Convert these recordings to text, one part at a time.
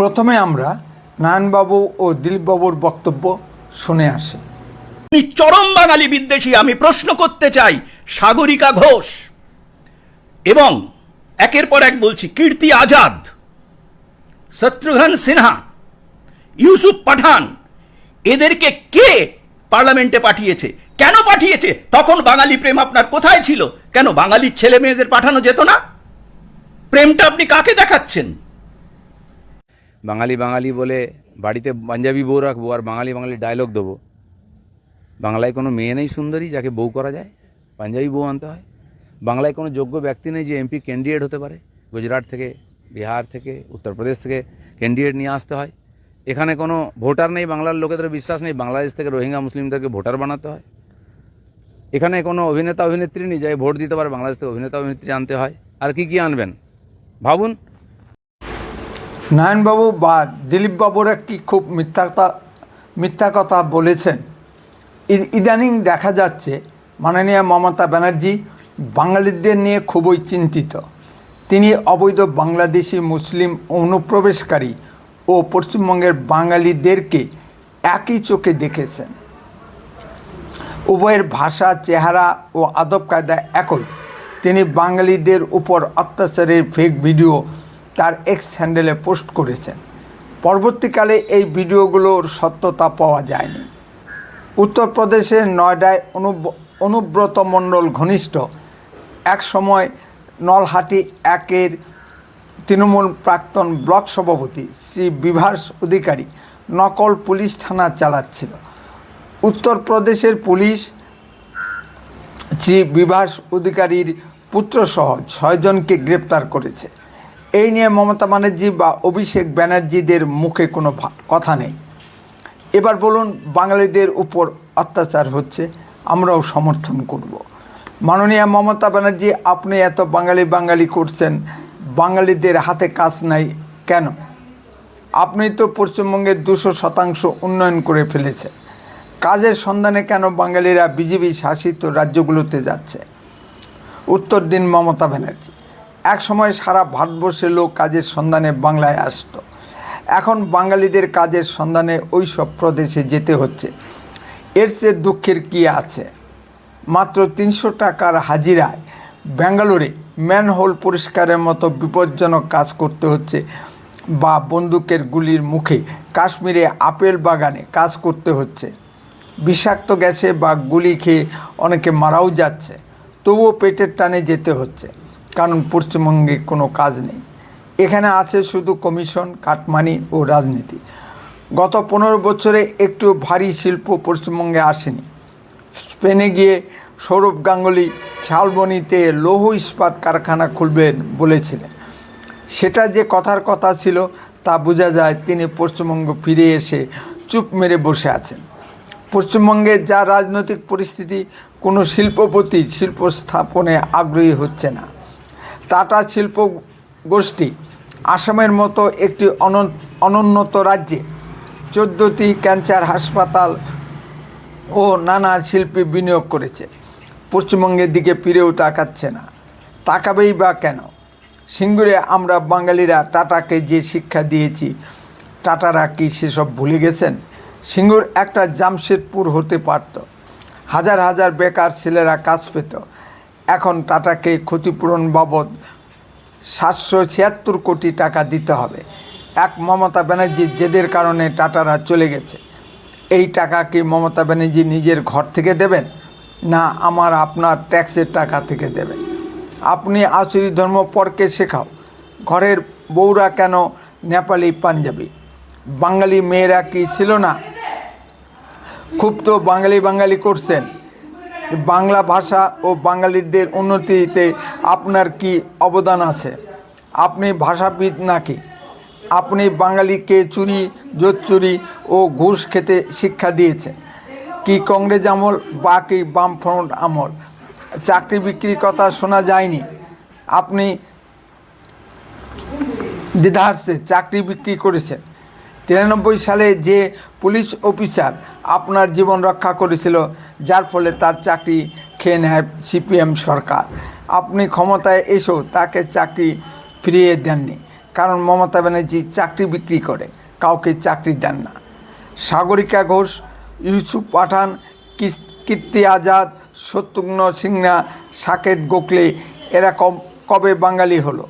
প্রথমে আমরা নারায়ণবাবু ও দিলীপবাবুর বক্তব্য শুনে আসি। আপনি চরম বাঙালি বিদ্বেষী, আমি প্রশ্ন করতে চাই, সাগরিকা ঘোষ। এবং একের পর এক বলছি, কীর্তি আজাদ, শত্রুঘ্ন সিনহা, ইউসুফ পাঠান, এদেরকে কে পার্লামেন্টে পাঠিয়েছে? কেন পাঠিয়েছে? তখন বাঙালি প্রেম আপনার কোথায় ছিল? কেন বাঙালির ছেলে মেয়েদের পাঠানো যেত না? প্রেমটা আপনি কাকে দেখাচ্ছেন? বাঙালি বাঙালি বলে বাড়িতে পাঞ্জাবি বউ রাখব আর বাঙালি বাঙালি ডায়লগ দেবো। বাংলায় কোনো মেয়ে নেই সুন্দরী যাকে বউ করা যায়, পাঞ্জাবি বউ আনতে হয়। বাংলায় কোনো যোগ্য ব্যক্তি নেই যে এমপি ক্যান্ডিডেট হতে পারে। গুজরাট থেকে, বিহার থেকে, উত্তরপ্রদেশ থেকে ক্যান্ডিডেট নিয়ে আসতে হয়। এখানে কোনো ভোটার নেই, বাংলার লোকেদের বিশ্বাস নেই, বাংলাদেশ থেকে রোহিঙ্গা, মুসলিমদেরকে ভোটার বানাতে হয়। এখানে কোনো অভিনেতা, অভিনেত্রী নেই যাই ভোট দিতে পারে, বাংলাদেশ থেকে অভিনেতা, অভিনেত্রী আনতে হয়। আর কি কি আনবেন? ভাবুন নারায়ণবাবু বা দিলীপবাবুরা কি খুব মিথ্যা কথা মিথ্যা কথা বলেছেন ইদানিং দেখা যাচ্ছে মাননীয় মমতা ব্যানার্জি বাঙালিদের নিয়ে খুবই চিন্তিত। তিনি অবৈধ বাংলাদেশি মুসলিম অনুপ্রবেশকারী ও পশ্চিমবঙ্গের বাঙালিদেরকে একই চোখে দেখেছেন। উভয়ের ভাষা, চেহারা ও আদব কায়দা একই। তিনি বাঙালিদের উপর অত্যাচারের ফেক ভিডিও তার এক্স হ্যান্ডেলে পোস্ট করেছেন। পরবর্তীকালে এই ভিডিওগুলোর সত্যতা পাওয়া যায়নি। উত্তরপ্রদেশের নয়ডায় অনুব- অনুব্রত মণ্ডল ঘনিষ্ঠ। এক সময় নলহাটি একের তৃণমূল প্রাক্তন ব্লক সভাপতি শ্রী বিভাস অধিকারী নকল পুলিশ থানা চালাচ্ছিল। উত্তরপ্রদেশের পুলিশ শ্রী বিভাস অধিকারীর পুত্রসহ ছয়জনকে গ্রেপ্তার করেছে। এই নিয়ে মমতা ব্যানার্জি বা অভিষেক ব্যানার্জিদের মুখে কোনো কথা নেই। এবার বলুন, বাঙালিদের উপর অত্যাচার হচ্ছে, আমরাও সমর্থন করব। মাননীয় মমতা ব্যানার্জি, আপনি এত বাঙালি বাঙালি করছেন, বাঙালিদের হাতে কাজ নাই কেন? আপনি তো পশ্চিমবঙ্গের দুশো শতাংশ উন্নয়ন করে ফেলেছেন। কাজের সন্ধানে কেন বাঙালিরা বিজেপি শাসিত রাজ্যগুলোতে যাচ্ছে? উত্তর দিন মমতা ব্যানার্জি। এক সময় সারা ভারতবর্ষের লোক কাজের সন্ধানে বাংলায় আসত। এখন বাঙালিদের কাজের সন্ধানে ওই সব প্রদেশে যেতে হচ্ছে। এর চেয়ে দুঃখের কী আছে? মাত্র তিনশো টাকার হাজিরায় ব্যাঙ্গালোরে ম্যানহোল পরিষ্কারের মতো বিপজ্জনক কাজ করতে হচ্ছে বা বন্দুকের গুলির মুখে কাশ্মীরে আপেল বাগানে কাজ করতে হচ্ছে। বিষাক্ত গ্যাসে বা গুলি খেয়ে অনেকে মারাও যাচ্ছে। তবুও পেটের টানে যেতে হচ্ছে। কারণ পশ্চিমবঙ্গে কোনো কাজ নেই। এখানে আছে শুধু কমিশন, কাটমানি ও রাজনীতি। গত পনেরো বছরে একটু ভারী শিল্প পশ্চিমবঙ্গে আসেনি। স্পেনে গিয়ে সৌরভ গাঙ্গুলি শালবনিতে লৌহ ইস্পাত কারখানা খুলবেন বলেছিলেন। সেটা যে কথার কথা ছিল, তা বোঝা যায় তিনি পশ্চিমবঙ্গ ফিরে এসে চুপ মেরে বসে আছেন। পশ্চিমবঙ্গে যা রাজনৈতিক পরিস্থিতি, কোনো শিল্পপতি শিল্প স্থাপনে আগ্রহী হচ্ছে না। টাটা শিল্প গোষ্ঠী আসামের মতো একটি অনন- অনুন্নত রাজ্যে চোদ্দোটি ক্যান্সার হাসপাতাল ও নানা শিল্পী বিনিয়োগ করেছে। পশ্চিমবঙ্গের দিকে ফিরেও তাকাচ্ছে না। তাকাবেই বা কেন? সিঙ্গুরে আমরা বাঙালিরা টাটাকে যে শিক্ষা দিয়েছি, টাটারা কি সেসব ভুলে গেছেন? সিঙ্গুর একটা জামশেদপুর হতে পারত। হাজার হাজার বেকার ছেলেরা কাজ পেত। এখন টাটাকে ক্ষতিপূরণ বাবদ সাতশো ছিয়াত্তর কোটি টাকা দিতে হবে। এক মমতা ব্যানার্জির জেদের কারণে টাটারা চলে গেছে। এই টাকা কি মমতা ব্যানার্জি নিজের ঘর থেকে দেবেন? না, আমার আপনার ট্যাক্সের টাকা থেকে দেবেন। আপনি আসরি ধর্ম পরকে শেখাও। ঘরের বউরা কেন নেপালি, পাঞ্জাবি? বাঙালি মেয়েরা কি ছিল না? খুব তো বাঙালি বাঙালি করছেন। বাংলা ভাষা ও বাঙালিদের উন্নতিতে আপনার কি অবদান আছে? আপনি ভাষাবিদ নাকি? আপনি বাঙালিকে চুরি, জোচ্চুরি ও ঘুষ খেতে শিক্ষা দিয়েছেন। কি কংগ্রেস আমল বা কি বামফ্রন্ট আমল? চাকরি বিক্রির কথা শোনা যায়নি। আপনি দ্বিধার্সে চাকরি বিক্রি করেছেন। তিরানব্বই সালে যে পুলিশ অফিসার আপনার জীবন রক্ষা করেছিল, যার ফলে তার চাকরি খেয়ে নেয় সিপিএম সরকার। আপনি ক্ষমতায় এসেও তাকে চাকরি ফিরিয়ে দেননি। কারণ মমতা ব্যানার্জি চাকরি বিক্রি করে, কাউকে চাকরি দেন না। সাগরিকা ঘোষ, ইউসুফ পাঠান কীর্তি আজাদ, শত্রুঘ্ন সিনহা সাকেত গোখলে, এরা কব- কবে বাঙালি হলো?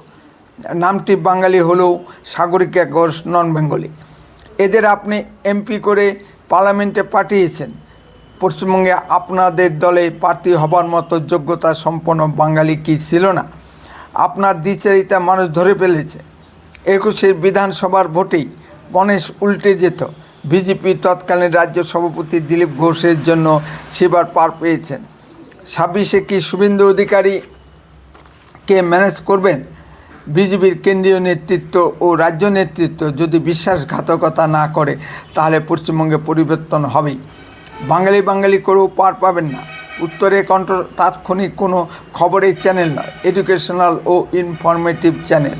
নামটি বাঙালি হলেও সাগরিকা ঘোষ নন বেঙ্গলি। এদের আপনি এমপি করে পার্লামেন্টে পাঠিয়েছেন। পশ্চিমবঙ্গে আপনাদের দলে প্রার্থী হবার মতো যোগ্যতা সম্পন্ন বাঙালি কি ছিল না? আপনার দ্বিচারিতা মানুষ ধরে ফেলেছে। একুশের বিধানসভার ভোটেই গণেশ উল্টে যেত। বিজেপি তৎকালীন রাজ্য সভাপতি দিলীপ ঘোষের জন্য সেবার পার পেয়েছেন। ছাব্বিশে কি শুভেন্দু অধিকারী কে ম্যানেজ করবেন? বিজেপির কেন্দ্রীয় নেতৃত্ব ও রাজ্য নেতৃত্ব যদি বিশ্বাসঘাতকতা না করে, তাহলে পশ্চিমবঙ্গে পরিবর্তন হবেই। বাঙালি বাঙালি করেও পার পাবেন না। উত্তরে কণ্ঠ তাৎক্ষণিক কোনো খবরের চ্যানেল নয় এডুকেশনাল ও ইনফরমেটিভ চ্যানেল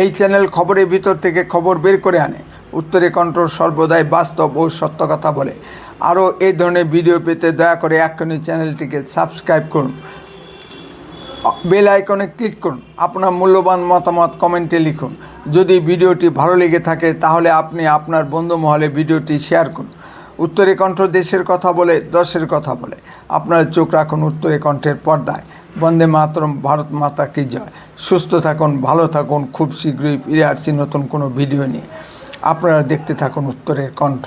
এই চ্যানেল খবরের ভিতর থেকে খবর বের করে আনে। উত্তরে কণ্ঠ সর্বদাই বাস্তব ও সত্য কথা বলে। আরও এই ধরনের ভিডিও পেতে দয়া করে এক্ষুনি চ্যানেলটিকে সাবস্ক্রাইব করুন। বেল আইকনে ক্লিক করুন। আপনার মূল্যবান মতামত কমেন্টে লিখুন। যদি ভিডিওটি ভালো লেগে থাকে, তাহলে আপনি আপনার বন্ধু মহলে ভিডিওটি শেয়ার করুন। উত্তরে কণ্ঠ দেশের কথা বলে, দশের কথা বলে। আপনার চোখ রাখুন উত্তরে কণ্ঠের পর্দায়। বন্দে মাতরম, ভারত মাতা কি জয়। সুস্থ থাকুন, ভালো থাকুন, খুব শীঘ্রই ফিরে আসছি নতুন কোনো ভিডিও নিয়ে। আপনারা দেখতে থাকুন উত্তরের কণ্ঠ।